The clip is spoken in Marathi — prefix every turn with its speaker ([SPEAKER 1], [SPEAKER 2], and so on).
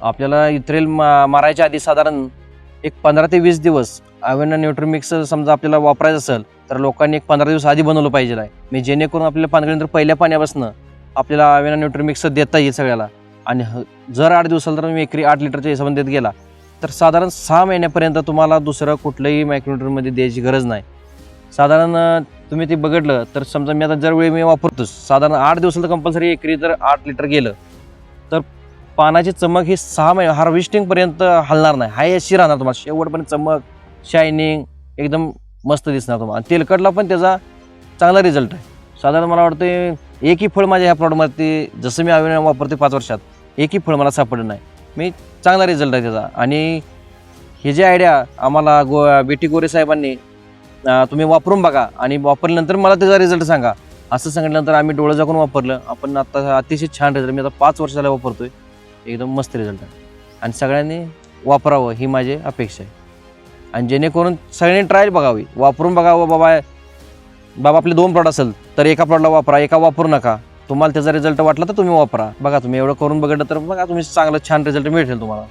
[SPEAKER 1] आपल्याला इथ्रेल मा मारायच्या आधी साधारण एक पंधरा ते वीस दिवस अवेना न्यूट्रोमिक्स समजा आपल्याला वापरायचं असेल तर लोकांनी एक पंधरा दिवस आधी बनवलं पाहिजे आहे. मी जेणेकरून आपल्याला पानगळीनंतर पहिल्या पाण्यापासून आपल्याला अवेना न्यूट्रोमिक्स देता येईल सगळ्याला. आणि ह- जर आठ दिवसाला तर मी एकरी आठ लिटरच्या हिशोबाने देत गेला तर साधारण सहा महिन्यापर्यंत तुम्हाला दुसरं कुठलंही मायक्रोमीटरमध्ये द्यायची गरज नाही. साधारण तुम्ही ते बघितलं तर समजा मी आता जर वेळी मी वापरतोच साधारण आठ दिवसाला कंपल्सरी एकरी जर आठ लिटर गेलं तर पानाची चमक ही सहा महिने हार्वेस्टिंगपर्यंत हलणार नाही. हाय अशी राहणार तुम्हाला. शेवटपर्यंत चमक शायनिंग एकदम मस्त दिसणार तुम्हाला. आणि तेलकटला पण त्याचा चांगला रिझल्ट आहे. साधारण मला वाटतं एकही फळ माझ्या ह्या प्रॉडक्टमध्ये जसं मी अविना वापरते पाच वर्षात एकही फळ मला सापडलं नाही. मी चांगला रिझल्ट आहे त्याचा. आणि हे जे आयडिया आम्हाला गो बेटी गोरे साहेबांनी तुम्ही वापरून बघा. आणि वापरल्यानंतर मला त्याचा रिझल्ट सांगा. असं सांगितल्यानंतर आम्ही डोळं जागून वापरलं. आपण आता अतिशय छान रिझल्ट मी आता पाच वर्ष वापरतो वापरतोय. एकदम मस्त रिझल्ट आहे आणि सगळ्यांनी वापरावं ही माझी अपेक्षा आहे. आणि जेणेकरून सगळ्यांनी ट्रायल बघावी. वापरून बघावं बाबा बाबा आपले दोन प्रॉड असेल तर एका प्लॉटला वापरा एका वापरू नका. तुम्हाला त्याचा रिझल्ट वाटला तर तुम्ही वापरा. बघा तुम्ही एवढं करून बघितलं तर बघा तुम्ही चांगलं छान रिझल्ट मिळेल तुम्हाला.